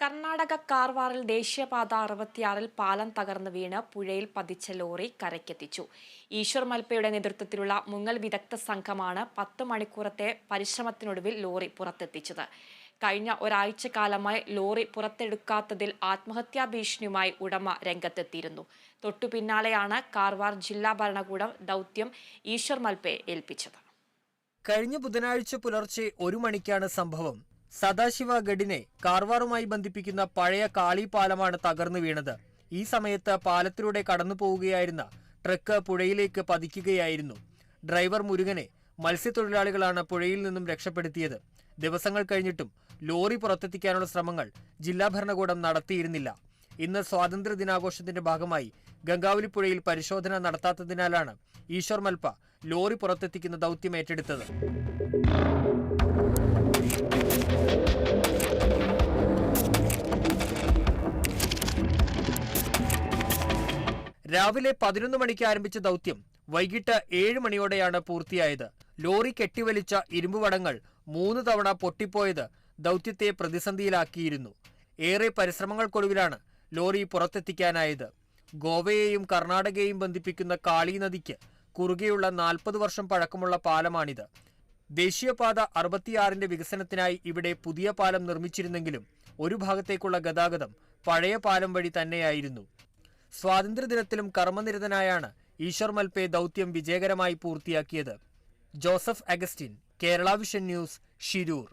കർണാടക കാർവാറിൽ ദേശീയപാത അറുപത്തിയാറിൽ പാലം തകർന്നു വീണ് പുഴയിൽ പതിച്ച ലോറി കരയ്ക്കെത്തിച്ചു. ഈശ്വർ മൽപ്പയുടെ നേതൃത്വത്തിലുള്ള മുങ്ങൽ വിദഗ്ധ സംഘമാണ് പത്ത് മണിക്കൂറത്തെ പരിശ്രമത്തിനൊടുവിൽ ലോറി പുറത്തെത്തിച്ചത്. കഴിഞ്ഞ ഒരാഴ്ച കാലമായി ലോറി പുറത്തെടുക്കാത്തതിൽ ആത്മഹത്യാ ഭീഷണിയുമായി ഉടമ രംഗത്തെത്തിയിരുന്നു. തൊട്ടു പിന്നാലെയാണ് കാർവാർ ജില്ലാ ഭരണകൂടം ദൗത്യം ഈശ്വർ മൽപ്പയെ ഏൽപ്പിച്ചത്. കഴിഞ്ഞ ബുധനാഴ്ച പുലർച്ചെ ഒരു മണിക്കാണ് സംഭവം. സദാശിവ ഗഡിനെ കാർവാറുമായി ബന്ധിപ്പിക്കുന്ന പഴയ കാളി പാലമാണ് തകർന്നു വീണത്. ഈ സമയത്ത് പാലത്തിലൂടെ കടന്നു പോവുകയായിരുന്ന ട്രക്ക് പുഴയിലേക്ക് പതിക്കുകയായിരുന്നു. ഡ്രൈവർ മുരുകനെ മത്സ്യത്തൊഴിലാളികളാണ് പുഴയിൽ നിന്നും രക്ഷപ്പെടുത്തിയത്. ദിവസങ്ങൾ കഴിഞ്ഞിട്ടും ലോറി പുറത്തെത്തിക്കാനുള്ള ശ്രമങ്ങൾ ജില്ലാ ഭരണകൂടം നടത്തിയിരുന്നില്ല. ഇന്ന് സ്വാതന്ത്ര്യ ദിനാഘോഷത്തിന്റെ ഭാഗമായി ഗംഗാവലി പുഴയിൽ പരിശോധന നടത്താത്തതിനാലാണ് ഈശ്വർ മൽപ്പ ലോറി പുറത്തെത്തിക്കുന്ന ദൗത്യം ഏറ്റെടുത്തത്. രാവിലെ പതിനൊന്ന് മണിക്ക് ആരംഭിച്ച ദൗത്യം വൈകിട്ട് ഏഴ് മണിയോടെയാണ് പൂർത്തിയായത്. ലോറി കെട്ടിവലിച്ച ഇരുമ്പുവടങ്ങൾ മൂന്ന് തവണ പൊട്ടിപ്പോയത് ദൗത്യത്തെ പ്രതിസന്ധിയിലാക്കിയിരുന്നു. ഏറെ പരിശ്രമങ്ങൾക്കൊടുവിലാണ് ലോറി പുറത്തെത്തിക്കാനായത്. ഗോവയെയും കർണാടകയെയും ബന്ധിപ്പിക്കുന്ന കാളി നദിക്ക് കുറുകെയുള്ള നാൽപ്പത് വർഷം പഴക്കമുള്ള പാലമാണിത്. ദേശീയപാത അറുപത്തിയാറിന്റെ വികസനത്തിനായി ഇവിടെ പുതിയ പാലം നിർമ്മിച്ചിരുന്നെങ്കിലും ഒരു ഭാഗത്തേക്കുള്ള ഗതാഗതം പഴയ പാലം വഴി തന്നെയായിരുന്നു. സ്വാതന്ത്ര്യദിനത്തിലും കർമ്മനിരതനായാണ് ഈശ്വർ മൽപെ ദൗത്യം വിജയകരമായി പൂർത്തിയാക്കിയത്. Joseph Augustine Kerala vision news Shirur.